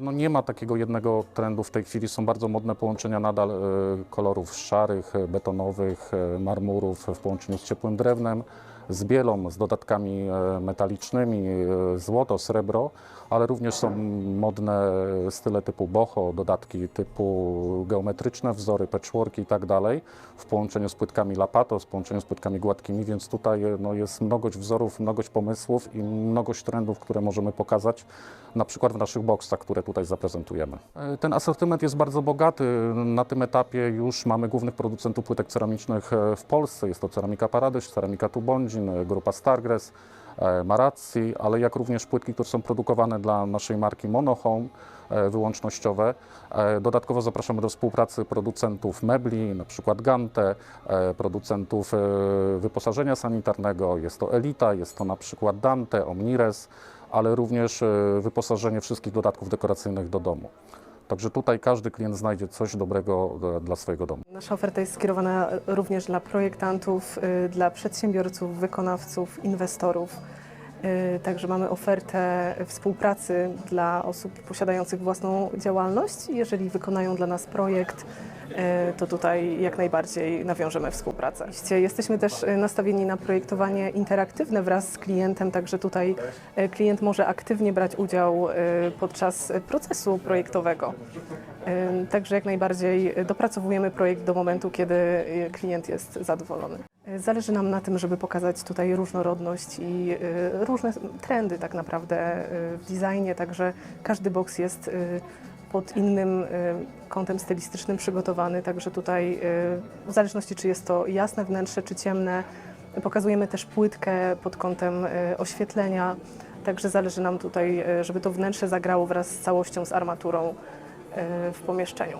No nie ma takiego jednego trendu w tej chwili. Są bardzo modne połączenia nadal e, kolorów szarych, betonowych, e, marmurów w połączeniu z ciepłym drewnem, z bielą, z dodatkami e, metalicznymi, e, złoto, srebro, ale również są modne style typu boho, dodatki typu geometryczne, wzory, patchworki i tak dalej, w połączeniu z płytkami lapato, w połączeniu z płytkami gładkimi, więc tutaj e, no, jest mnogość wzorów, mnogość pomysłów i mnogość trendów, które możemy pokazać na przykład w naszych boksach, które tutaj zaprezentujemy. Ten asortyment jest bardzo bogaty. Na tym etapie już mamy głównych producentów płytek ceramicznych w Polsce. Jest to Ceramika Paradyż, Ceramika Tubondzin, e, grupa Stargres, e, Marazzi, ale jak również płytki, które są produkowane dla naszej marki Monohome, e, wyłącznościowe. Dodatkowo zapraszamy do współpracy producentów mebli, na przykład Gante, producentów wyposażenia sanitarnego. Jest to Elita, jest to na przykład Dante, Omnires, ale również wyposażenie wszystkich dodatków dekoracyjnych do domu. Także tutaj każdy klient znajdzie coś dobrego e, dla swojego domu. Nasza oferta jest skierowana również dla projektantów, y, dla przedsiębiorców, wykonawców, inwestorów. Także mamy ofertę współpracy dla osób posiadających własną działalność. Jeżeli wykonają dla nas projekt, to tutaj jak najbardziej nawiążemy współpracę. Jesteśmy też y, nastawieni na projektowanie interaktywne wraz z klientem, także tutaj y, klient może aktywnie brać udział podczas procesu projektowego. Także jak najbardziej dopracowujemy projekt do momentu, kiedy klient jest zadowolony. Zależy nam na tym, żeby pokazać tutaj różnorodność i różne trendy tak naprawdę w designie, także każdy boks jest pod innym y, kątem stylistycznym przygotowany, także tutaj y, w zależności czy jest to jasne wnętrze, czy ciemne, pokazujemy też płytkę pod kątem y, oświetlenia, także zależy nam tutaj, żeby to wnętrze zagrało wraz z całością, z armaturą w pomieszczeniu.